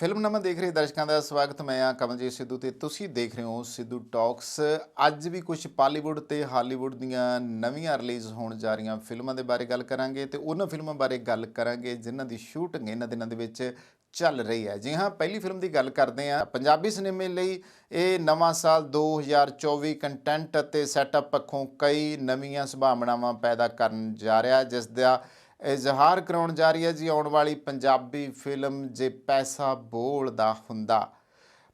Film ਫਿਲਮਨਾਮਾ ਦੇਖ ਰਹੇ ਦਰਸ਼ਕਾਂ ਦਾ ਸਵਾਗਤ, ਮੈਂ ਆ ਕਮਲਜੀਤ ਸਿੱਧੂ ਤੇ ਤੁਸੀਂ ਦੇਖ ਰਹੇ ਹੋ ਸਿੱਧੂ ਟਾਕਸ। ਅੱਜ ਵੀ ਕੁਝ ਪਾਲੀਵੁੱਡ ਤੇ ਹਾਲੀਵੁੱਡ ਦੀਆਂ ਨਵੀਆਂ ਰਿਲੀਜ਼ ਹੋਣ ਜਾ ਰਹੀਆਂ ਫਿਲਮਾਂ ਦੇ ਬਾਰੇ ਗੱਲ ਕਰਾਂਗੇ ਤੇ ਉਹਨਾਂ ਫਿਲਮਾਂ ਬਾਰੇ ਗੱਲ ਕਰਾਂਗੇ ਜਿਨ੍ਹਾਂ ਦੀ ਸ਼ੂਟਿੰਗ ਇਹਨਾਂ ਦਿਨਾਂ ਦੇ ਵਿੱਚ ਚੱਲ ਰਹੀ ਹੈ। ਜੀ ਹਾਂ, ਪਹਿਲੀ ਫਿਲਮ ਦੀ ਗੱਲ ਕਰਦੇ ਆ ਪੰਜਾਬੀ ਸਿਨੇਮੇ ਲਈ ਇਹ ਨਵਾਂ ਸਾਲ 2024 ਕੰਟੈਂਟ ਅਤੇ ਸੈਟਅਪ ਪੱਖੋਂ ਕਈ ਨਵੀਆਂ ਸੰਭਾਵਨਾਵਾਂ ਪੈਦਾ ਕਰਨ ਜਾ ਰਿਹਾ, ਜਿਸ ਦਾ ਇਜ਼ਹਾਰ ਕਰਾਉਣ ਜਾ ਰਹੀ ਹੈ ਜੀ, ਆਉਣ ਵਾਲੀ ਪੰਜਾਬੀ ਫਿਲਮ ਜੇ ਪੈਸਾ ਬੋਲਦਾ ਹੁੰਦਾ।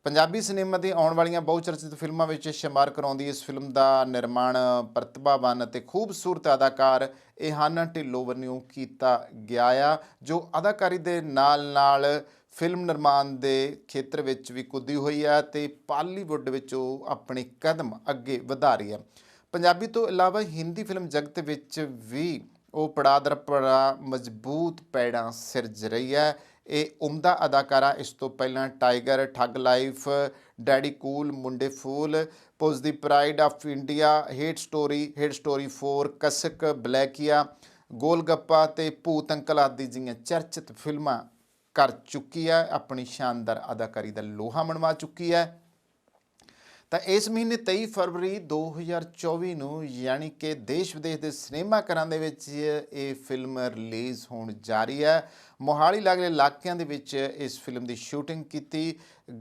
ਪੰਜਾਬੀ ਸਿਨੇਮਾ ਦੀ ਆਉਣ ਵਾਲੀਆਂ ਬਹੁਚਰਚਿਤ ਫਿਲਮਾਂ ਵਿੱਚ ਸ਼ਮਾਰ ਕਰਾਉਂਦੀ ਇਸ ਫਿਲਮ ਦਾ ਨਿਰਮਾਣ ਪ੍ਰਤਿਭਾਵਾਨ ਅਤੇ ਖੂਬਸੂਰਤ ਅਦਾਕਾਰ ਇਹਾਨਾ ਢਿੱਲੋਂ ਵੱਲੋਂ ਕੀਤਾ ਗਿਆ ਆ, ਜੋ ਅਦਾਕਾਰੀ ਦੇ ਨਾਲ-ਨਾਲ ਫਿਲਮ ਨਿਰਮਾਣ ਦੇ ਖੇਤਰ ਵਿੱਚ ਵੀ ਕੁੱਦੀ ਹੋਈ ਹੈ ਤੇ ਪਾਲੀਵੁੱਡ ਵਿੱਚ ਉਹ ਆਪਣੇ ਕਦਮ ਅੱਗੇ ਵਧਾ ਰਹੀ ਹੈ ਪੰਜਾਬੀ ਤੋਂ ਇਲਾਵਾ ਹਿੰਦੀ ਫਿਲਮ ਜਗਤ ਵਿੱਚ ਵੀ ਉਹ ਪੜਾ ਦਰ ਪੜਾ ਮਜ਼ਬੂਤ ਪੈੜਾਂ ਸਿਰਜ ਰਹੀ ਹੈ। ਇਹ ਉਮਦਾ ਅਦਾਕਾਰਾ ਇਸ ਤੋਂ ਪਹਿਲਾਂ ਟਾਈਗਰ, ਠੱਗ life, daddy cool, Munde fool ਪੁਜ਼ the pride of India, hate story hate story 4 Kasak, Blackia, Golgappa ਤੇ ਭੂਤ ਅੰਕਲ ਆਦਿ ਜਿਹੀਆਂ ਚਰਚਿਤ ਫਿਲਮਾਂ ਕਰ ਚੁੱਕੀ ਹੈ। ਆਪਣੀ ਸ਼ਾਨਦਾਰ ਅਦਾਕਾਰੀ ਦਾ ਲੋਹਾ ਮਨਵਾ ਚੁੱਕੀ ਹੈ। ਤਾਂ ਇਸ ਮਹੀਨੇ 23 ਫਰਵਰੀ 2024 ਨੂੰ ਯਾਨੀ ਕਿ ਦੇਸ਼ ਵਿਦੇਸ਼ ਦੇ ਸਿਨੇਮਾ ਘਰਾਂ ਦੇ ਵਿੱਚ ਇਹ ਫਿਲਮ ਰਿਲੀਜ਼ ਹੋਣ ਜਾ ਰਹੀ ਹੈ। ਮੋਹਾਲੀ ਲਾਗਲੇ ਇਲਾਕਿਆਂ ਦੇ ਵਿੱਚ ਇਸ ਫਿਲਮ ਦੀ ਸ਼ੂਟਿੰਗ ਕੀਤੀ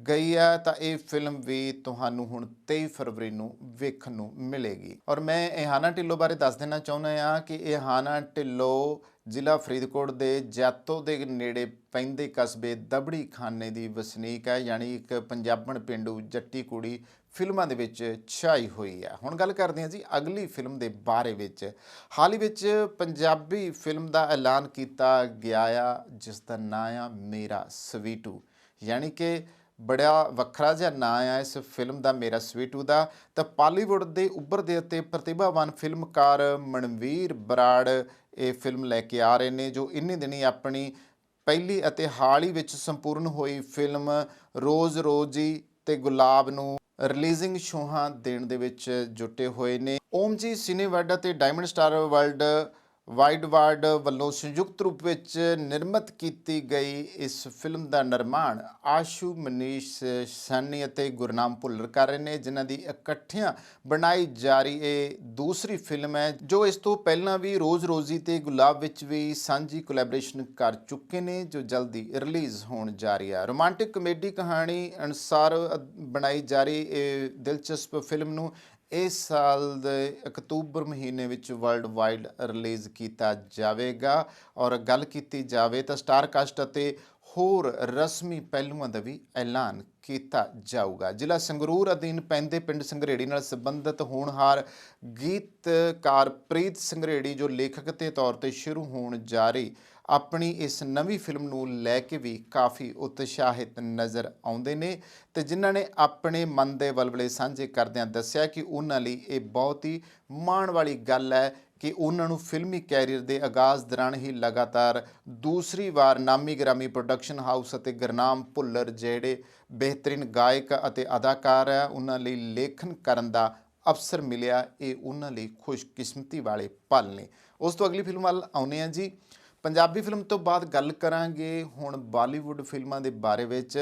ਗਈ ਹੈ। ਤਾਂ ਇਹ ਫਿਲਮ ਵੀ ਤੁਹਾਨੂੰ ਹੁਣ 23 ਫਰਵਰੀ ਨੂੰ ਵੇਖਣ ਨੂੰ ਮਿਲੇਗੀ। ਔਰ ਮੈਂ ਇਹਾਨਾ ਢਿੱਲੋਂ ਬਾਰੇ ਦੱਸ ਦੇਣਾ ਚਾਹੁੰਦਾ ਹਾਂ ਕਿ ਇਹਾਨਾ ਢਿੱਲੋਂ ਜ਼ਿਲ੍ਹਾ ਫਰੀਦਕੋਟ ਦੇ ਜਾਤੋ ਦੇ ਨੇੜੇ ਪੈਂਦੇ ਕਸਬੇ ਦਬੜੀ ਖਾਨੇ ਦੀ ਵਸਨੀਕ ਹੈ, ਯਾਨੀ ਇੱਕ ਪੰਜਾਬਣ ਪਿੰਡੂ ਜੱਟੀ ਕੁੜੀ ਫਿਲਮਾਂ ਦੇ ਵਿੱਚ ਛਾਈ ਹੋਈ ਹੈ। ਹੁਣ ਗੱਲ ਕਰਦੇ ਹਾਂ ਜੀ ਅਗਲੀ ਫਿਲਮ ਦੇ ਬਾਰੇ ਵਿੱਚ। ਹਾਲ ਹੀ ਵਿੱਚ ਪੰਜਾਬੀ ਫਿਲਮ ਦਾ ਐਲਾਨ ਕੀਤਾ ਗਿਆ ਆ ਜਿਸ ਦਾ ਨਾਂ ਆ ਮੇਰਾ ਸਵੀਟੂ। ਯਾਨੀ ਕਿ ਬੜਾ ਵੱਖਰਾ ਜਿਹਾ ਨਾਂ ਆ ਇਸ ਫਿਲਮ ਦਾ, ਮੇਰਾ ਸਵੀਟੂ ਦਾ। ਤਾਂ ਪਾਲੀਵੁੱਡ ਦੇ ਉੱਭਰਦੇ ਅਤੇ ਪ੍ਰਤਿਭਾਵਾਨ ਫਿਲਮਕਾਰ ਮਨਵੀਰ ਬਰਾੜ ਇਹ ਫਿਲਮ ਲੈ ਕੇ ਆ ਰਹੇ ਨੇ, ਜੋ ਇੰਨੇ ਦਿਨੀ ਆਪਣੀ ਪਹਿਲੀ ਅਤੇ ਹਾਲ ਹੀ ਵਿੱਚ ਸੰਪੂਰਨ ਹੋਈ ਫਿਲਮ ਰੋਜ਼ ਰੋਜ਼ੀ ਤੇ ਗੁਲਾਬ ਨੂੰ ਰਿਲੀਜ਼ਿੰਗ ਸ਼ੋਹਾਂ ਦੇਣ ਦੇ ਵਿੱਚ ਜੁਟੇ ਹੋਏ ਨੇ। ਓਮ ਜੀ ਸਿਨੇਵਰਡ ਅਤੇ ਡਾਇਮੰਡ ਸਟਾਰ ਵਰਲਡ ਵਾਈਡ ਵਾਰਡ ਵੱਲੋਂ ਸੰਯੁਕਤ ਰੂਪ ਵਿੱਚ ਨਿਰਮਿਤ ਕੀਤੀ ਗਈ ਇਸ ਫਿਲਮ ਦਾ ਨਿਰਮਾਣ ਆਸ਼ੂ, ਮਨੀਸ਼ ਸਾਨੀ ਅਤੇ ਗੁਰਨਾਮ ਭੁੱਲਰ ਕਰ ਰਹੇ ਨੇ, ਜਿਨ੍ਹਾਂ ਦੀ ਇਕੱਠਿਆਂ ਬਣਾਈ ਜਾ ਰਹੀ ਇਹ ਦੂਸਰੀ ਫਿਲਮ ਹੈ, ਜੋ ਇਸ ਤੋਂ ਪਹਿਲਾਂ ਵੀ ਰੋਜ਼ ਰੋਜ਼ੀ ਤੇ ਗੁਲਾਬ ਵਿੱਚ ਵੀ ਸਾਂਝੀ ਕੋਲੈਬੋਰੇਸ਼ਨ ਕਰ ਚੁੱਕੇ ਨੇ, ਜੋ ਜਲਦੀ ਰਿਲੀਜ਼ ਹੋਣ ਜਾ ਰਹੀ ਹੈ। ਰੋਮਾਂਟਿਕ ਕਮੇਡੀ ਕਹਾਣੀ ਅਨੁਸਾਰ ਬਣਾਈ ਜਾ ਰਹੀ ਇਹ ਦਿਲਚਸਪ ਫਿਲਮ ਨੂੰ ਇਸ ਸਾਲ ਦੇ ਅਕਤੂਬਰ ਮਹੀਨੇ ਵਿੱਚ ਵਰਲਡ ਵਾਈਡ ਰਿਲੀਜ਼ ਕੀਤਾ ਜਾਵੇਗਾ ਔਰ ਗੱਲ ਕੀਤੀ ਜਾਵੇ ਤਾਂ ਸਟਾਰਕਾਸਟ ਅਤੇ ਹੋਰ ਰਸਮੀ ਪਹਿਲੂਆਂ ਦਾ ਵੀ ਐਲਾਨ ਕੀਤਾ ਜਾਊਗਾ। ਜ਼ਿਲ੍ਹਾ ਸੰਗਰੂਰ ਅਧੀਨ ਪੈਂਦੇ ਪਿੰਡ ਸੰਗਰੇੜੀ ਨਾਲ ਸੰਬੰਧਿਤ ਹੋਣਹਾਰ ਗੀਤਕਾਰ ਪ੍ਰੀਤ ਸੰਗਰੇੜੀ ਜੋ ਲੇਖਕ ਦੇ ਤੌਰ ਤੇ ਸ਼ੁਰੂ ਹੋਣ ਜਾ ਰਹੀ ਆਪਣੀ ਇਸ ਨਵੀਂ ਫਿਲਮ ਨੂੰ ਲੈ ਕੇ ਵੀ ਕਾਫੀ ਉਤਸ਼ਾਹਿਤ ਨਜ਼ਰ ਆਉਂਦੇ ਨੇ ਤੇ ਜਿਨ੍ਹਾਂ ਨੇ ਆਪਣੇ ਮਨ ਦੇ ਵਲਵਲੇ ਸਾਂਝੇ ਕਰਦਿਆਂ ਦੱਸਿਆ ਕਿ ਉਹਨਾਂ ਲਈ ਇਹ ਬਹੁਤ ਹੀ ਮਾਣ ਵਾਲੀ ਗੱਲ ਹੈ ਕਿ ਉਹਨਾਂ ਨੂੰ ਫਿਲਮੀ ਕੈਰੀਅਰ ਦੇ ਆਗਾਜ਼ ਦੌਰਾਨ ਹੀ ਲਗਾਤਾਰ ਦੂਸਰੀ ਵਾਰ ਨਾਮੀ ਗ੍ਰਾਮੀ ਪ੍ਰੋਡਕਸ਼ਨ ਹਾਊਸ ਅਤੇ ਗੁਰਨਾਮ ਭੁੱਲਰ ਜਿਹੜੇ ਬਿਹਤਰੀਨ ਗਾਇਕ ਅਤੇ ਅਦਾਕਾਰ ਹੈ, ਉਹਨਾਂ ਲਈ ਲੇਖਨ ਕਰਨ ਦਾ ਅਵਸਰ ਮਿਲਿਆ। ਇਹ ਉਹਨਾਂ ਲਈ ਖੁਸ਼ਕਿਸਮਤੀ ਵਾਲੇ ਪਲ ਨੇ। ਉਸ ਤੋਂ ਅਗਲੀ ਫਿਲਮ ਵੱਲ ਆਉਂਦੇ ਹਾਂ ਜੀ। ਪੰਜਾਬੀ ਫਿਲਮ ਤੋਂ ਬਾਅਦ ਗੱਲ ਕਰਾਂਗੇ ਹੁਣ ਬਾਲੀਵੁੱਡ ਫਿਲਮਾਂ ਦੇ ਬਾਰੇ ਵਿੱਚ।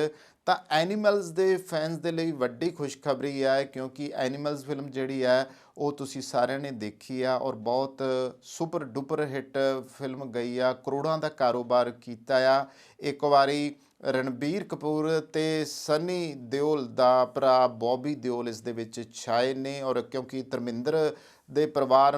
ਤਾਂ ਐਨੀਮਲਸ ਦੇ ਫੈਨਸ ਦੇ ਲਈ ਵੱਡੀ ਖੁਸ਼ਖਬਰੀ ਹੈ ਕਿਉਂਕਿ ਐਨੀਮਲਸ ਫਿਲਮ ਜਿਹੜੀ ਹੈ ਉਹ ਤੁਸੀਂ ਸਾਰਿਆਂ ਨੇ ਦੇਖੀ ਆ ਔਰ ਬਹੁਤ ਸੁਪਰ ਡੁਪਰ ਹਿੱਟ ਫਿਲਮ ਗਈ ਆ, ਕਰੋੜਾਂ ਦਾ ਕਾਰੋਬਾਰ ਕੀਤਾ ਆ। ਇੱਕ ਵਾਰੀ ਰਣਬੀਰ ਕਪੂਰ ਤੇ ਸਨੀ ਦਿਓਲ ਦਾ ਭਰਾ ਬੌਬੀ ਦਿਓਲ ਇਸ ਦੇ ਵਿੱਚ ਛਾਏ ਨੇ ਔਰ ਕਿਉਂਕਿ ਧਰਮਿੰਦਰ ਦੇ ਪਰਿਵਾਰ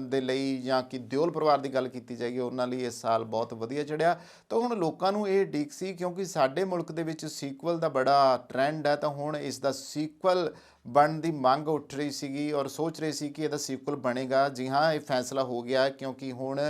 ਦੇ ਲਈ ਜਾਂ ਕਿ ਦਿਓਲ ਪਰਿਵਾਰ ਦੀ ਗੱਲ ਕੀਤੀ ਜਾਏਗੀ, ਉਹਨਾਂ ਲਈ ਇਸ ਸਾਲ ਬਹੁਤ ਵਧੀਆ ਚੜਿਆ। ਤਾਂ ਹੁਣ ਲੋਕਾਂ ਨੂੰ ਇਹ ਡੀਕ ਸੀ, ਕਿਉਂਕਿ ਸਾਡੇ ਮੁਲਕ ਦੇ ਵਿੱਚ ਸੀਕਵਲ ਦਾ ਬੜਾ ਟ੍ਰੈਂਡ ਹੈ, ਤਾਂ ਹੁਣ ਇਸ ਦਾ ਸੀਕਵਲ ਬਣਨ ਦੀ ਮੰਗ ਉੱਠ ਰਹੀ ਸੀਗੀ ਔਰ ਸੋਚ ਰਹੇ ਸੀ ਕਿ ਇਹਦਾ ਸੀਕਵਲ ਬਣੇਗਾ। ਜੀ ਹਾਂ, ਇਹ ਫੈਸਲਾ ਹੋ ਗਿਆ, ਕਿਉਂਕਿ ਹੁਣ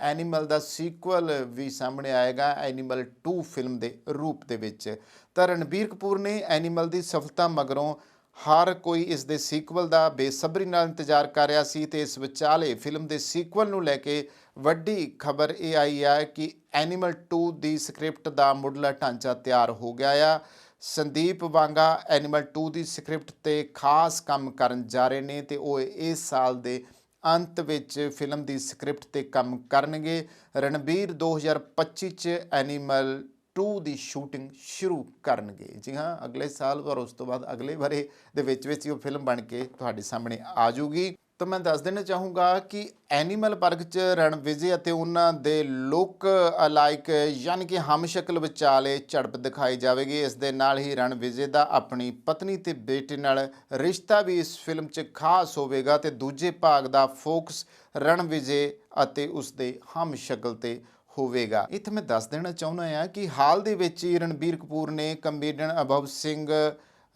ਐਨੀਮਲ ਦਾ ਸੀਕਵਲ ਵੀ ਸਾਹਮਣੇ ਆਏਗਾ, ਐਨੀਮਲ 2 ਫਿਲਮ ਦੇ ਰੂਪ ਦੇ ਵਿੱਚ। ਤਾਂ ਰਣਬੀਰ ਕਪੂਰ ਨੇ ਐਨੀਮਲ ਦੀ ਸਫਲਤਾ ਮਗਰੋਂ ਹਰ ਕੋਈ ਇਸ ਦੇ ਸੀਕਵਲ ਦਾ ਬੇਸਬਰੀ ਨਾਲ ਇੰਤਜ਼ਾਰ ਕਰ ਰਿਹਾ ਸੀ ਤੇ ਇਸ ਵਿਚਾਲੇ ਫਿਲਮ ਦੇ ਸੀਕਵਲ ਨੂੰ ਲੈ ਕੇ ਵੱਡੀ ਖਬਰ ਇਹ ਆਈ ਹੈ ਕਿ ਐਨੀਮਲ 2 ਦੀ ਸਕ੍ਰਿਪਟ ਦਾ ਮੁੱਢਲਾ ਢਾਂਚਾ ਤਿਆਰ ਹੋ ਗਿਆ ਆ। ਸੰਦੀਪ ਵਾਂਗਾ ਐਨੀਮਲ 2 ਦੀ ਸਕ੍ਰਿਪਟ ਤੇ ਖਾਸ ਕੰਮ ਕਰਨ ਜਾ ਰਹੇ ਨੇ ਤੇ ਉਹ ਇਸ ਸਾਲ ਦੇ ਅੰਤ ਵਿੱਚ ਫਿਲਮ ਦੀ ਸਕ੍ਰਿਪਟ ਤੇ ਕੰਮ ਕਰਨਗੇ। ਰਣਬੀਰ 2025 ਚ ਐਨੀਮਲ 2 ਦੀ ਸ਼ੂਟਿੰਗ ਸ਼ੁਰੂ ਕਰਨਗੇ। ਜੀ ਹਾਂ, ਅਗਲੇ ਸਾਲ ਔਰ ਉਸ ਤੋਂ ਬਾਅਦ ਅਗਲੇ ਬਾਰੇ ਦੇ ਵਿੱਚ ਵਿੱਚ ਹੀ ਉਹ ਫਿਲਮ ਬਣ ਕੇ ਤੁਹਾਡੇ ਸਾਹਮਣੇ ਆ ਜੂਗੀ ਤਾਂ ਮੈਂ ਦੱਸ ਦੇਣਾ ਚਾਹੂੰਗਾ ਕਿ ਐਨੀਮਲ ਪਾਰਕ 'ਚ ਰਣਵਿਜੇ ਅਤੇ ਉਹਨਾਂ ਦੇ ਲੋਕ ਅਲਾਈਕ ਯਾਨੀ ਕਿ ਹਮਸ਼ਕਲ ਵਿਚਾਲੇ ਝੜਪ ਦਿਖਾਈ ਜਾਵੇਗੀ। ਇਸ ਦੇ ਨਾਲ ਹੀ ਰਣਵਿਜੇ ਦਾ ਆਪਣੀ ਪਤਨੀ ਤੇ ਬੇਟੇ ਨਾਲ ਰਿਸ਼ਤਾ ਵੀ ਇਸ ਫਿਲਮ 'ਚ ਖਾਸ ਹੋਵੇਗਾ ਤੇ ਦੂਜੇ ਭਾਗ ਦਾ ਫੋਕਸ ਰਣਵਿਜੇ ਅਤੇ ਉਸ ਦੇ ਹਮਸ਼ਕਲ ਤੇ ਹੋਵੇਗਾ। ਇੱਥੇ ਮੈਂ ਦੱਸ ਦੇਣਾ ਚਾਹੁੰਦਾ ਹਾਂ ਕਿ ਹਾਲ ਦੇ ਵਿੱਚ ਹੀ ਰਣਬੀਰ ਕਪੂਰ ਨੇ ਕਮੇਡੀਅਨ ਅਭਵ ਸਿੰਘ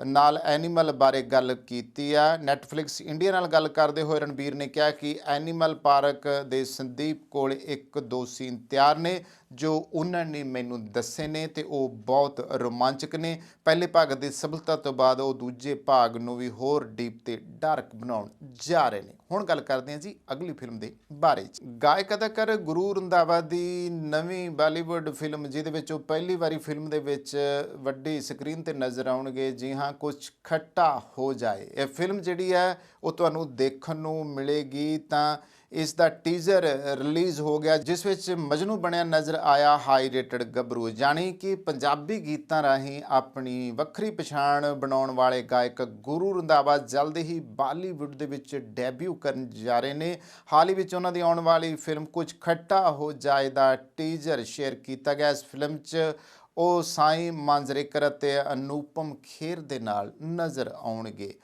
ਨਾਲ ਐਨੀਮਲ ਬਾਰੇ ਗੱਲ ਕੀਤੀ ਆ। ਨੈਟਫਲਿਕਸ ਇੰਡੀਆ ਨਾਲ ਗੱਲ ਕਰਦੇ ਹੋਏ ਰਣਬੀਰ ਨੇ ਕਿਹਾ ਕਿ ਐਨੀਮਲ ਪਾਰਕ ਦੇ ਸੰਦੀਪ ਕੋਲ ਇੱਕ ਦੋ ਸੀਨ ਤਿਆਰ ਨੇ। ਜੋ ਉਹਨਾਂ ਨੇ ਮੈਨੂੰ ਦੱਸੇ ਨੇ ਤੇ ਉਹ ਬਹੁਤ ਰੋਮਾਂਚਕ ਨੇ। ਪਹਿਲੇ ਭਾਗ ਦੀ ਸਫਲਤਾ ਤੋਂ ਬਾਅਦ ਉਹ ਦੂਜੇ ਭਾਗ ਨੂੰ ਵੀ ਹੋਰ ਡੀਪ ਤੇ ਡਾਰਕ ਬਣਾਉਣ ਜਾ ਰਹੇ ਨੇ। ਹੁਣ ਗੱਲ ਕਰਦੇ ਹਾਂ ਜੀ ਅਗਲੀ ਫਿਲਮ ਦੇ ਬਾਰੇ ਚ। ਗਾਇਕ, ਅਦਾਕਾਰ ਗੁਰੂ ਰੰਧਾਵਾ ਦੀ ਨਵੀਂ ਬਾਲੀਵੁੱਡ ਫਿਲਮ, ਜਿਹਦੇ ਵਿੱਚ ਉਹ ਪਹਿਲੀ ਵਾਰੀ ਫਿਲਮ ਦੇ ਵਿੱਚ ਵੱਡੀ ਸਕਰੀਨ ਤੇ ਨਜ਼ਰ ਆਉਣਗੇ। ਜੀ ਹਾਂ ਕੁਝ ਖੱਟਾ ਹੋ ਜਾਏ। ਇਹ ਫਿਲਮ ਜਿਹੜੀ ਹੈ, ਉਹ ਤੁਹਾਨੂੰ ਦੇਖਣ ਨੂੰ ਮਿਲੇਗੀ ਤਾਂ ਇਸ ਦਾ ਟੀਜ਼ਰ ਰਿਲੀਜ਼ ਹੋ ਗਿਆ, ਜਿਸ ਵਿੱਚ ਮਜਨੂ ਬਣਿਆ ਨਜ਼ਰ ਆਇਆ ਹਾਈ ਰੇਟਡ ਗੱਭਰੂ ਜਾਣੀ ਕਿ ਪੰਜਾਬੀ ਗੀਤਾਂ ਰਾਹੀਂ ਆਪਣੀ ਵੱਖਰੀ ਪਛਾਣ ਬਣਾਉਣ ਵਾਲੇ ਗਾਇਕ ਗੁਰੂ ਰੰਧਾਵਾ ਜਲਦ ਹੀ ਬਾਲੀਵੁੱਡ ਦੇ ਵਿੱਚ ਡੈਬਿਊ ਕਰਨ ਜਾ ਰਹੇ ਨੇ। ਹਾਲ ਹੀ ਵਿੱਚ ਉਹਨਾਂ ਦੀ ਆਉਣ ਵਾਲੀ ਫਿਲਮ ਕੁਝ ਖੱਟਾ ਹੋ ਜਾਏ ਦਾ ਟੀਜ਼ਰ ਸ਼ੇਅਰ ਕੀਤਾ ਗਿਆ। ਇਸ ਫਿਲਮ 'ਚ ਉਹ ਸਾਈਂ ਮਾਂਜਰੇਕਰ ਅਤੇ ਅਨੂਪਮ ਖੇਰ ਦੇ ਨਾਲ ਨਜ਼ਰ ਆਉਣਗੇ।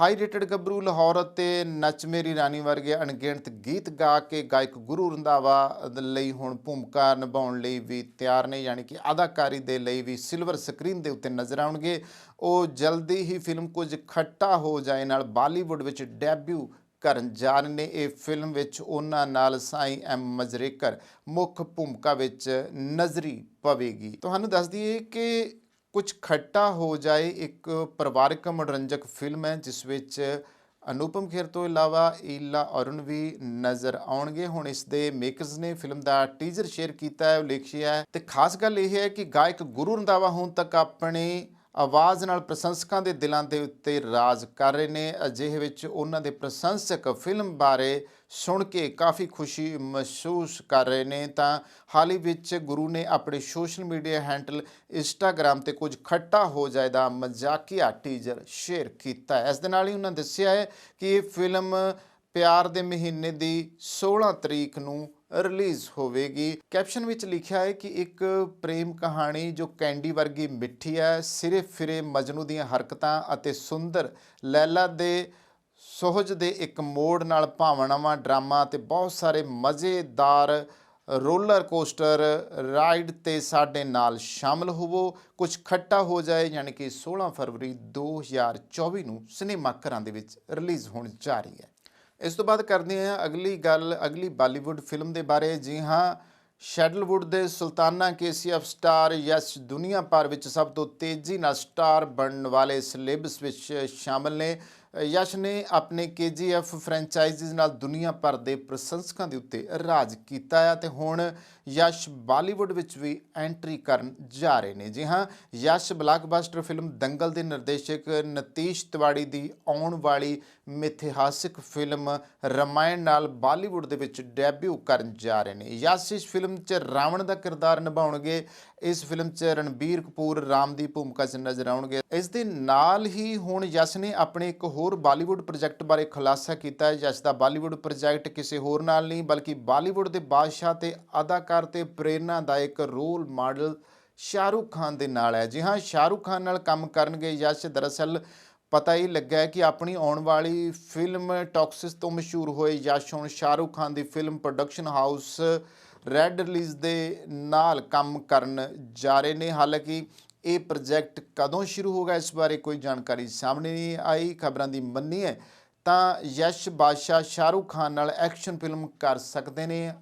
ਹਾਈ ਰੇਟਡ ਗੱਭਰੂ ਲਾਹੌਰ ਅਤੇ ਨੱਚ ਮੇਰੀ ਰਾਣੀ ਵਰਗੇ ਅਣਗਿਣਤ ਗੀਤ ਗਾ ਕੇ ਗਾਇਕ ਗੁਰੂ ਰੰਧਾਵਾ ਲਈ ਹੁਣ ਭੂਮਿਕਾ ਨਿਭਾਉਣ ਲਈ ਵੀ ਤਿਆਰ ਨੇ, ਯਾਨੀ ਕਿ ਅਦਾਕਾਰੀ ਦੇ ਲਈ ਵੀ ਸਿਲਵਰ ਸਕਰੀਨ ਦੇ ਉੱਤੇ ਨਜ਼ਰ ਆਉਣਗੇ। ਉਹ ਜਲਦੀ ਹੀ ਫਿਲਮ ਕੁਝ ਖੱਟਾ ਹੋ ਜਾਏ ਨਾਲ ਬਾਲੀਵੁੱਡ ਵਿੱਚ ਡੈਬਿਊ ਕਰਨ ਜਾ ਰਹੇ ਨੇ। ਇਹ ਫਿਲਮ ਵਿੱਚ ਉਹਨਾਂ ਨਾਲ ਸਾਈ ਐਮ ਮਜਰੇਕਰ ਮੁੱਖ ਭੂਮਿਕਾ ਵਿੱਚ ਨਜ਼ਰੀ ਪਵੇਗੀ। ਤੁਹਾਨੂੰ ਦੱਸ ਦਈਏ ਕਿ ਕੁਝ ਖੱਟਾ ਹੋ ਜਾਏ ਇੱਕ ਪਰਿਵਾਰਕ ਮਨੋਰੰਜਕ ਫਿਲਮ ਹੈ, ਜਿਸ ਵਿੱਚ ਅਨੂਪਮ ਖੇਰ ਤੋਂ ਇਲਾਵਾ ਈਲਾ ਅਰੁਣ ਵੀ ਨਜ਼ਰ ਆਉਣਗੇ। ਹੁਣ ਇਸ ਦੇ ਮੇਕਰਸ ਨੇ ਫਿਲਮ ਦਾ ਟੀਜ਼ਰ ਸ਼ੇਅਰ ਕੀਤਾ ਹੈ, ਉਲੇਖਿਆ ਹੈ। ਤੇ ਖਾਸ ਗੱਲ ਇਹ ਹੈ ਕਿ ਗਾਇਕ ਗੁਰੂ ਰੰਧਾਵਾ ਹੁਣ ਤੱਕ ਆਪਣੀ ਆਵਾਜ਼ ਨਾਲ ਪ੍ਰਸ਼ੰਸਕਾਂ ਦੇ ਦਿਲਾਂ ਦੇ ਉੱਤੇ ਰਾਜ ਕਰ ਰਹੇ ਨੇ। ਅਜਿਹੇ ਵਿੱਚ ਉਹਨਾਂ ਦੇ ਪ੍ਰਸ਼ੰਸਕ ਫਿਲਮ ਬਾਰੇ ਸੁਣ ਕੇ ਕਾਫੀ ਖੁਸ਼ੀ ਮਹਿਸੂਸ ਕਰ ਰਹੇ ਨੇ। ਤਾਂ ਹਾਲ ਹੀ ਵਿੱਚ ਗੁਰੂ ਨੇ ਆਪਣੇ ਸੋਸ਼ਲ ਮੀਡੀਆ ਹੈਂਡਲ ਇੰਸਟਾਗ੍ਰam ਤੇ ਕੁਝ ਖੱਟਾ ਹੋ ਜਾਏ ਦਾ ਮਜ਼ਾਕੀਆ ਟੀਜ਼ਰ ਸ਼ੇਅਰ ਕੀਤਾ ਇਸ ਦੇ ਨਾਲ ਹੀ ਉਹਨਾਂ ਦੱਸਿਆ ਹੈ ਕਿ ਇਹ ਫਿਲਮ ਪਿਆਰ ਦੇ ਮਹੀਨੇ ਦੀ 16 ਤਰੀਕ ਨੂੰ ਰਿਲੀਜ਼ ਹੋਵੇਗੀ। ਕੈਪਸ਼ਨ ਵਿੱਚ ਲਿਖਿਆ ਹੈ ਕਿ ਇੱਕ ਪ੍ਰੇਮ ਕਹਾਣੀ ਜੋ ਕੈਂਡੀ ਵਰਗੀ ਮਿੱਠੀ ਹੈ, ਸਿਰੇ ਫਿਰੇ ਮਜਨੂ ਦੀਆਂ ਹਰਕਤਾਂ ਅਤੇ ਸੁੰਦਰ ਲੈਲਾ ਦੇ ਸੋਹਜ ਦੇ ਇੱਕ ਮੋੜ ਨਾਲ ਭਾਵਨਾਵਾਂ, ਡਰਾਮਾ ਤੇ ਬਹੁਤ ਸਾਰੇ ਮਜ਼ੇਦਾਰ ਰੋਲਰ ਕੋਸਟਰ ਰਾਈਡ ਤੇ ਸਾਡੇ ਨਾਲ ਸ਼ਾਮਲ ਹੋਵੋ। ਕੁਝ ਖੱਟਾ ਹੋ ਜਾਏ, ਯਾਨੀ ਕਿ 16 ਫਰਵਰੀ 2024 ਨੂੰ ਸਿਨੇਮਾ ਘਰਾਂ ਦੇ ਵਿੱਚ ਰਿਲੀਜ਼ ਹੋਣ ਜਾ ਰਹੀ ਹੈ। ਇਸ ਤੋਂ ਬਾਅਦ ਕਰਦੇ ਹਾਂ ਅਗਲੀ ਗੱਲ, ਅਗਲੀ ਬਾਲੀਵੁੱਡ ਫਿਲਮ ਦੇ ਬਾਰੇ। ਜੀ ਹਾਂ, ਸ਼ੈਡਲਵੁੱਡ ਦੇ ਸੁਲਤਾਨਾ ਕੇਸੀਐਫ ਸਟਾਰ ਯਸ਼ ਦੁਨੀਆ ਭਰ ਵਿੱਚ ਸਭ ਤੋਂ ਤੇਜ਼ੀ ਨਾਲ ਸਟਾਰ ਬਣਨ ਵਾਲੇ ਸਿਲੇਬਸ ਵਿੱਚ ਸ਼ਾਮਲ ਨੇ। ਯਸ਼ ਨੇ ਆਪਣੇ KGF ਫਰੈਂਚਾਈਜ਼ਿਸ ਨਾਲ ਦੁਨੀਆ ਭਰ ਦੇ ਪ੍ਰਸ਼ੰਸਕਾਂ ਦੇ ਉੱਤੇ ਰਾਜ ਕੀਤਾ ਹੈ ਤੇ ਹੁਣ ਯਸ਼ ਬਾਲੀਵੁੱਡ ਵਿੱਚ ਵੀ ਐਂਟਰੀ ਕਰਨ ਜਾ ਰਹੇ ਨੇ। ਜੀ ਹਾਂ, ਯਸ਼ ਬਲਾਕਬਸਟਰ ਫਿਲਮ ਦੰਗਲ ਦੇ ਨਿਰਦੇਸ਼ਕ ਨਤੀਸ਼ ਤਿਵਾੜੀ ਦੀ ਆਉਣ ਵਾਲੀ ਮਿਥਿਹਾਸਿਕ ਫਿਲਮ ਰਮਾਇਣ ਨਾਲ ਬਾਲੀਵੁੱਡ ਦੇ ਵਿੱਚ ਡੈਬਿਊ ਕਰਨ ਜਾ ਰਹੇ ਨੇ। ਯਸ਼ ਇਸ ਫਿਲਮ 'ਚ ਰਾਵਣ ਦਾ ਕਿਰਦਾਰ ਨਿਭਾਉਣਗੇ ਇਸ ਫਿਲਮ 'ਚ ਰਣਬੀਰ ਕਪੂਰ ਰਾਮ ਦੀ ਭੂਮਿਕਾ 'ਚ ਨਜ਼ਰ ਆਉਣਗੇ। ਇਸ ਦੇ ਨਾਲ ਹੀ ਹੁਣ ਯਸ਼ ਨੇ ਆਪਣੇ ਇੱਕ ਹੋਰ ਬਾਲੀਵੁੱਡ ਪ੍ਰੋਜੈਕਟ ਬਾਰੇ ਖੁਲਾਸਾ ਕੀਤਾ। ਹੈ ਯਸ਼ ਦਾ ਬਾਲੀਵੁੱਡ ਪ੍ਰੋਜੈਕਟ ਕਿਸੇ ਹੋਰ ਨਾਲ ਨਹੀਂ, ਬਲਕਿ ਬਾਲੀਵੁੱਡ ਦੇ ਬਾਦਸ਼ਾਹ ਤੇ ਅਦਾਕਾਰ ਤੇ ਪ੍ਰੇਰਨਾਦਾਇਕ ਰੋਲ ਮਾਡਲ ਸ਼ਾਹਰੁਖ ਖਾਨ ਦੇ ਨਾਲ ਹੈ। ਜੀ ਹਾਂ, ਸ਼ਾਹਰੁਖ ਖਾਨ ਨਾਲ ਕੰਮ ਕਰਨਗੇ ਯਸ਼। ਦਰਅਸਲ ਪਤਾ ਹੀ ਲੱਗਾ ਹੈ ਕਿ ਆਪਣੀ ਆਉਣ ਵਾਲੀ ਫਿਲਮ ਟੌਕਸਿਸ ਤੋਂ ਮਸ਼ਹੂਰ ਹੋਏ ਯਸ਼ ਹੁਣ ਸ਼ਾਹਰੁਖ ਖਾਨ ਦੀ film production house red release ਦੇ ਨਾਲ ਕੰਮ ਕਰਨ ਜਾ ਰਹੇ ਨੇ। ਹਾਲਾਂਕਿ ਇਹ ਪ੍ਰੋਜੈਕਟ ਕਦੋਂ ਸ਼ੁਰੂ ਹੋਗਾ ਇਸ ਬਾਰੇ ਕੋਈ ਜਾਣਕਾਰੀ ਸਾਹਮਣੇ ਨਹੀਂ ਆਈ, ਖਬਰਾਂ ਦੀ ਮੰਨੀ ਹੈ ਤਾਂ ਯਸ਼ ਬਾਦਸ਼ਾਹ ਸ਼ਾਹਰੁਖ ਖਾਨ ਨਾਲ ਐਕਸ਼ਨ ਫਿਲਮ ਕਰ ਸਕਦੇ ਨੇ।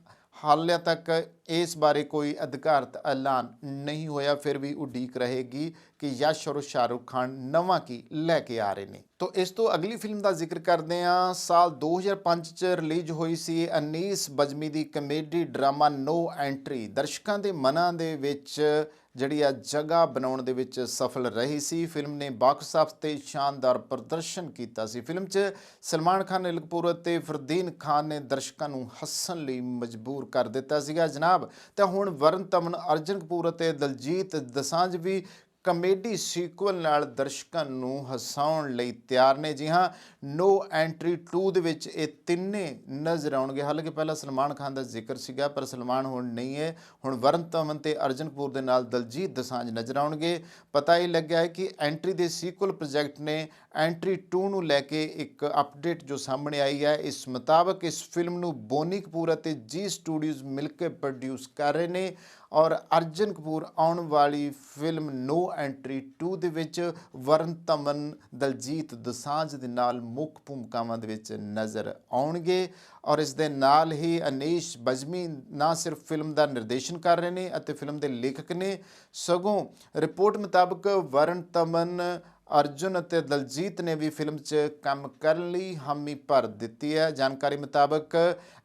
ਹਾਲੇ ਤੱਕ ਇਸ ਬਾਰੇ ਕੋਈ ਅਧਿਕਾਰਤ ਐਲਾਨ ਨਹੀਂ ਹੋਇਆ, ਫਿਰ ਵੀ ਉਡੀਕ ਰਹੇਗੀ ਕਿ ਯਸ਼ ਔਰ ਸ਼ਾਹਰੁਖ ਖਾਨ ਨਵਾਂ ਕੀ ਲੈ ਕੇ ਆ ਰਹੇ ਨੇ। ਤੋਂ ਇਸ ਤੋਂ ਅਗਲੀ ਫਿਲਮ ਦਾ ਜ਼ਿਕਰ ਕਰਦੇ ਹਾਂ। ਸਾਲ 2005 ਚ ਰਿਲੀਜ਼ ਹੋਈ ਸੀ ਅਨੀਸ ਬਜਮੀ ਦੀ ਕਮੇਡੀ ਡਰਾਮਾ ਨੋ ਐਂਟਰੀ। ਦਰਸ਼ਕਾਂ ਦੇ ਮਨਾਂ ਦੇ ਵਿੱਚ ਜਿਹੜੀ ਆ ਜਗ੍ਹਾ ਬਣਾਉਣ ਦੇ ਵਿੱਚ ਸਫਲ ਰਹੀ ਸੀ। ਫਿਲਮ ਨੇ ਬਾਕਸ ਆਫਿਸ ਤੇ ਸ਼ਾਨਦਾਰ ਪ੍ਰਦਰਸ਼ਨ ਕੀਤਾ ਸੀ। ਫਿਲਮ 'ਚ ਸਲਮਾਨ ਖਾਨ ਨਿਲ ਕਪੂਰ ਅਤੇ ਫਰਦੀਨ ਖਾਨ ਨੇ ਦਰਸ਼ਕਾਂ ਨੂੰ ਹੱਸਣ ਲਈ ਮਜਬੂਰ ਕਰ ਦਿੱਤਾ ਸੀਗਾ। ਜਨਾਬ ਸਮਤਾਬ ਤੇ ਹੁਣ ਵਰਨ ਤਮਨ, ਅਰਜਨ ਕਪੂਰ ਅਤੇ ਦਲਜੀਤ ਦਸਾਂਝ ਵੀ ਕਮੇਡੀ ਸੀਕੁਅਲ ਨਾਲ ਦਰਸ਼ਕਾਂ ਨੂੰ ਹਸਾਉਣ ਲਈ ਤਿਆਰ ਨੇ। ਜੀ ਹਾਂ ਨੋ ਐਂਟਰੀ 2 ਦੇ ਵਿੱਚ ਇਹ ਤਿੰਨੇ ਨਜ਼ਰ ਆਉਣਗੇ। ਹਾਲਾਂਕਿ ਪਹਿਲਾਂ ਸਲਮਾਨ ਖਾਨ ਦਾ ਜ਼ਿਕਰ ਸੀਗਾ, ਪਰ ਸਲਮਾਨ ਹੁਣ ਨਹੀਂ ਹੈ। ਹੁਣ ਵਰਨ ਧਵਨ ਤੇ ਅਰਜਨ ਕਪੂਰ ਦੇ ਨਾਲ ਦਲਜੀਤ ਦਸਾਂਝ ਨਜ਼ਰ ਆਉਣਗੇ। ਪਤਾ ਹੀ ਲੱਗਿਆ ਹੈ ਕਿ ਐਂਟਰੀ ਦੇ ਸੀਕੁਅਲ ਪ੍ਰੋਜੈਕਟ ਨੇ ਐਂਟਰੀ 2 ਨੂੰ ਲੈ ਕੇ ਇੱਕ ਅਪਡੇਟ ਜੋ ਸਾਹਮਣੇ ਆਈ ਹੈ। ਇਸ ਮੁਤਾਬਕ ਇਸ ਫਿਲਮ ਨੂੰ ਬੋਨੀ ਕਪੂਰ ਅਤੇ ਜੀ ਸਟੂਡੀਓਜ਼ ਮਿਲ ਕੇ ਪ੍ਰੋਡਿਊਸ ਕਰ ਰਹੇ ਨੇ ਔਰ ਅਰਜਨ ਕਪੂਰ ਆਉਣ ਵਾਲੀ ਫਿਲਮ ਨੋ ਐਂਟਰੀ 2 ਦੇ ਵਿੱਚ ਵਰਨ ਤਮਨ ਦਲਜੀਤ ਦਸਾਂਝ ਦੇ ਨਾਲ ਮੁੱਖ ਭੂਮਿਕਾਵਾਂ ਦੇ ਵਿੱਚ ਨਜ਼ਰ ਆਉਣਗੇ ਔਰ ਇਸ ਦੇ ਨਾਲ ਹੀ ਅਨੀਸ਼ ਬਜਮੀ ਨਾ ਸਿਰਫ ਫਿਲਮ ਦਾ ਨਿਰਦੇਸ਼ਨ ਕਰ ਰਹੇ ਨੇ ਅਤੇ ਫਿਲਮ ਦੇ ਲੇਖਕ ਨੇ, ਸਗੋਂ ਰਿਪੋਰਟ ਮੁਤਾਬਕ ਵਰਨ ਤਮਨ, ਅਰਜੁਨ ਅਤੇ ਦਲਜੀਤ ਨੇ ਵੀ ਫਿਲਮ 'ਚ ਕੰਮ ਕਰਨ ਲਈ ਹਾਮੀ ਭਰ ਦਿੱਤੀ ਹੈ। ਜਾਣਕਾਰੀ ਮੁਤਾਬਕ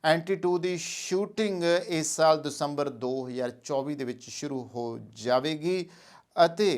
ਐਂਟੀ 2 ਦੀ ਸ਼ੂਟਿੰਗ ਇਸ ਸਾਲ ਦਸੰਬਰ 2024 ਦੇ ਵਿੱਚ ਸ਼ੁਰੂ ਹੋ ਜਾਵੇਗੀ ਅਤੇ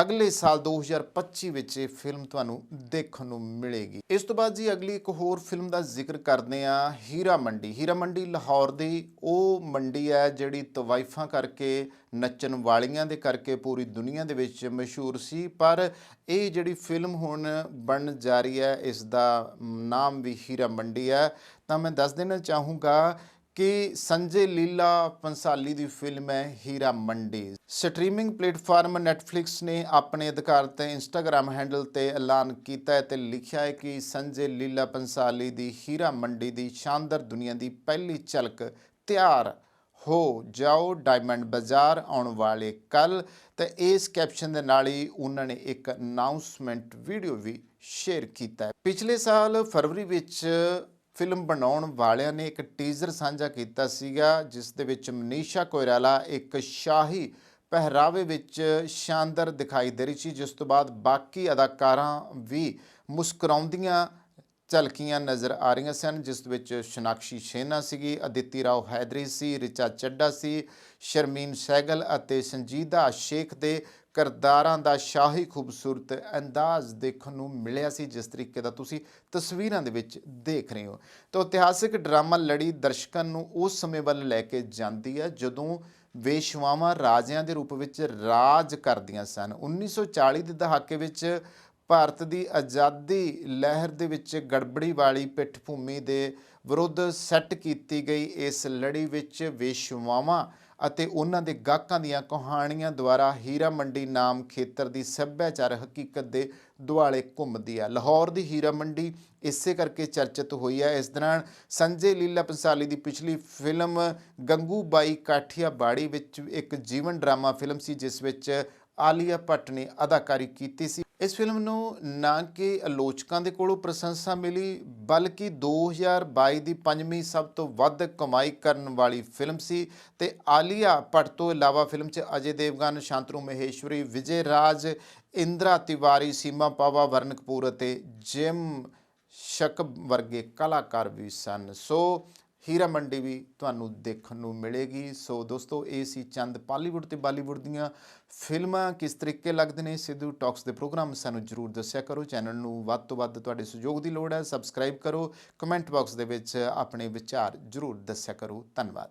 ਅਗਲੇ ਸਾਲ 2025 ਵਿੱਚ ਇਹ ਫਿਲਮ ਤੁਹਾਨੂੰ ਦੇਖਣ ਨੂੰ ਮਿਲੇਗੀ। ਇਸ ਤੋਂ ਬਾਅਦ ਜੀ ਅਗਲੀ ਇੱਕ ਹੋਰ ਫਿਲਮ ਦਾ ਜ਼ਿਕਰ ਕਰਦੇ ਆ ਹੀਰਾ ਮੰਡੀ। ਹੀਰਾ ਮੰਡੀ ਲਾਹੌਰ ਦੀ ਉਹ ਮੰਡੀ ਹੈ ਜਿਹੜੀ ਤਵਾਈਫਾਂ ਕਰਕੇ, ਨੱਚਣ ਵਾਲੀਆਂ ਦੇ ਕਰਕੇ ਪੂਰੀ ਦੁਨੀਆ ਦੇ ਵਿੱਚ ਮਸ਼ਹੂਰ ਸੀ, ਪਰ ਇਹ ਜਿਹੜੀ ਫਿਲਮ ਹੁਣ ਬਣਨ ਜਾ ਰਹੀ ਹੈ, ਇਸ ਦਾ ਨਾਮ ਵੀ ਹੀਰਾ ਮੰਡੀ ਹੈ। ਤਾਂ ਮੈਂ ਦੱਸ ਦੇਣਾ ਚਾਹੂੰਗਾ ਕਿ ਸੰਜੇ ਲੀਲਾ ਪੰਸਾਲੀ ਦੀ ਫਿਲਮ ਹੈ ਹੀਰਾ ਮੰਡੀ। ਸਟ੍ਰੀਮਿੰਗ ਪਲੇਟਫਾਰਮ ਨੈਟਫਲਿਕਸ ਨੇ ਆਪਣੇ ਅਧਿਕਾਰ ਅਧਿਕਾਰਤ ਇੰਸਟਾਗ੍ਰam ਹੈਂਡਲ ਤੇ ਐਲਾਨ ਕੀਤਾ ਹੈ ਤੇ ਲਿਖਿਆ ਹੈ ਕਿ ਸੰਜੇ ਲੀਲਾ ਪੰਸਾਲੀ ਦੀ ਹੀਰਾ ਮੰਡੀ ਦੀ ਸ਼ਾਨਦਾਰ ਦੁਨੀਆ ਦੀ ਪਹਿਲੀ ਝਲਕ ਤਿਆਰ ਹੋ ਜਾਓ। ਡਾਇਮੰਡ ਬਾਜ਼ਾਰ ਆਉਣ ਵਾਲੇ ਕੱਲ ਤੇ ਇਸ ਕੈਪਸ਼ਨ ਦੇ ਨਾਲ ਹੀ ਉਹਨਾਂ ਨੇ ਇੱਕ ਅਨਾਉਂਸਮੈਂਟ ਵੀਡੀਓ ਵੀ ਸ਼ੇਅਰ ਕੀਤਾ ਹੈ। ਪਿਛਲੇ ਸਾਲ ਫਰਵਰੀ ਵਿੱਚ ਫਿਲਮ ਬਣਾਉਣ ਵਾਲਿਆਂ ਨੇ ਇੱਕ ਟੀਜ਼ਰ ਸਾਂਝਾ ਕੀਤਾ ਸੀਗਾ, ਜਿਸ ਦੇ ਵਿੱਚ ਮਨੀਸ਼ਾ ਕੋਇਰਾਲਾ ਇੱਕ ਸ਼ਾਹੀ ਪਹਿਰਾਵੇ ਵਿੱਚ ਸ਼ਾਨਦਾਰ ਦਿਖਾਈ ਦੇ ਰਹੀ ਸੀ, ਜਿਸ ਤੋਂ ਬਾਅਦ ਬਾਕੀ ਅਦਾਕਾਰਾਂ ਵੀ ਮੁਸਕਰਾਉਂਦੀਆਂ ਝਲਕੀਆਂ ਨਜ਼ਰ ਆ ਰਹੀਆਂ ਸਨ, ਜਿਸ ਵਿੱਚ ਸ਼ਨਾਕਸ਼ੀ ਸ਼ੇਨਾ ਸੀਗੀ, ਅਦਿੱਤੀ ਰਾਓ ਹੈਦਰੀ ਸੀ, ਰਿਚਾ ਚੱਡਾ ਸੀ, ਸ਼ਰਮੀਨ ਸੈਗਲ ਅਤੇ ਸੰਜੀਦਾ ਸ਼ੇਖ ਦੇ ਕਰਦਾਰਾਂ ਦਾ ਸ਼ਾਹੀ ਖੂਬਸੂਰਤ ਅੰਦਾਜ਼ ਦੇਖਣ ਨੂੰ ਮਿਲਿਆ ਸੀ, ਜਿਸ ਤਰੀਕੇ ਦਾ ਤੁਸੀਂ ਤਸਵੀਰਾਂ ਦੇ ਵਿੱਚ ਦੇਖ ਰਹੇ ਹੋ। ਤਾਂ ਇਤਿਹਾਸਿਕ ਡਰਾਮਾ ਲੜੀ ਦਰਸ਼ਕਾਂ ਨੂੰ ਉਸ ਸਮੇਂ ਵੱਲ ਲੈ ਕੇ ਜਾਂਦੀ ਹੈ, ਜਦੋਂ ਵੇਸ਼ਵਾਵਾਂ ਰਾਜਿਆਂ ਦੇ ਰੂਪ ਵਿੱਚ ਰਾਜ ਕਰਦੀਆਂ ਸਨ। 1940 ਦੇ ਦਹਾਕੇ ਵਿੱਚ ਭਾਰਤ ਦੀ ਆਜ਼ਾਦੀ ਲਹਿਰ ਦੇ ਵਿੱਚ ਗੜਬੜੀ ਵਾਲੀ ਪਿੱਠ ਭੂਮੀ ਦੇ ਵਿਰੁੱਧ ਸੈੱਟ ਕੀਤੀ ਗਈ। ਇਸ ਲੜੀ ਵਿੱਚ ਵੇਸ਼ਵਾਵਾਂ ਅਤੇ ਉਹਨਾਂ ਦੇ ਗਾਹਕਾਂ ਦੀਆਂ ਕਹਾਣੀਆਂ ਦੁਆਰਾ ਹੀਰਾ ਮੰਡੀ ਨਾਮ ਖੇਤਰ ਦੀ ਸੱਭਿਆਚਾਰ ਹਕੀਕਤ ਦੇ ਦੁਆਲੇ ਘੁੰਮਦੀ ਹੈ ਲਾਹੌਰ ਦੀ ਹੀਰਾ ਮੰਡੀ ਇਸੇ ਕਰਕੇ ਚਰਚਿਤ ਹੋਈ ਹੈ ਇਸ ਦੌਰਾਨ ਸੰਜੇ ਲੀਲਾ ਪੰਸਾਲੀ ਦੀ ਪਿਛਲੀ ਫਿਲਮ ਗੰਗੂਬਾਈ ਕਾਠੀਆ ਬਾੜੀ ਵਿੱਚ ਇੱਕ ਜੀਵਨ ਡਰਾਮਾ ਫਿਲਮ ਸੀ, ਜਿਸ ਵਿੱਚ ਆਲੀਆ ਭੱਟ ਨੇ ਅਦਾਕਾਰੀ ਕੀਤੀ ਸੀ। ਇਸ ਫਿਲਮ ਨੂੰ ਨਾ ਕਿ ਆਲੋਚਕਾਂ ਦੇ ਕੋਲੋਂ ਪ੍ਰਸ਼ੰਸਾ ਮਿਲੀ, ਬਲਕਿ 2022 ਦੀ ਪੰਜਵੀਂ ਸਭ ਤੋਂ ਵੱਧ ਕਮਾਈ ਕਰਨ ਵਾਲੀ ਫਿਲਮ ਸੀ ਤੇ ਆਲੀਆ ਭੱਟ ਤੋਂ ਇਲਾਵਾ ਫਿਲਮ 'ਚ ਅਜੇ ਦੇਵਗਨ, ਸ਼ਾਂਤਨੂ, ਮਹੇਸ਼ਵਰੀ, ਵਿਜੇ ਰਾਜ, ਇੰਦਰਾ ਤਿਵਾਰੀ, ਸੀਮਾ ਪਾਵਾ ਵਰਨ ਕਪੂਰ ਅਤੇ ਜਿਮ ਸ਼ਕਬ ਵਰਗੇ ਕਲਾਕਾਰ ਵੀ ਸਨ। ਸੋ ਹੀਰਾ ਮੰਡੀ ਵੀ ਤੁਹਾਨੂੰ ਦੇਖਣ ਨੂੰ ਮਿਲੇਗੀ। ਸੋ ਦੋਸਤੋ, ਇਹ ਸੀ ਚੰਦ ਪਾਲੀਵੁੱਡ ਤੇ ਬਾਲੀਵੁੱਡ ਦੀਆਂ ਫਿਲਮਾਂ। ਕਿਸ ਤਰੀਕੇ ਲੱਗਦੇ ਨੇ ਸਿੱਧੂ ਟਾਕਸ ਦੇ ਪ੍ਰੋਗਰਾਮ ਸਾਨੂੰ ਜਰੂਰ ਦੱਸਿਆ ਕਰੋ। ਚੈਨਲ ਨੂੰ ਵੱਧ ਤੋਂ ਵੱਧ ਤੁਹਾਡੇ ਸਹਿਯੋਗ ਦੀ ਲੋੜ ਹੈ। ਸਬਸਕ੍ਰਾਈਬ ਕਰੋ। ਕਮੈਂਟ ਬਾਕਸ ਦੇ ਵਿੱਚ ਆਪਣੇ ਵਿਚਾਰ ਜਰੂਰ ਦੱਸਿਆ ਕਰੋ। ਧੰਨਵਾਦ।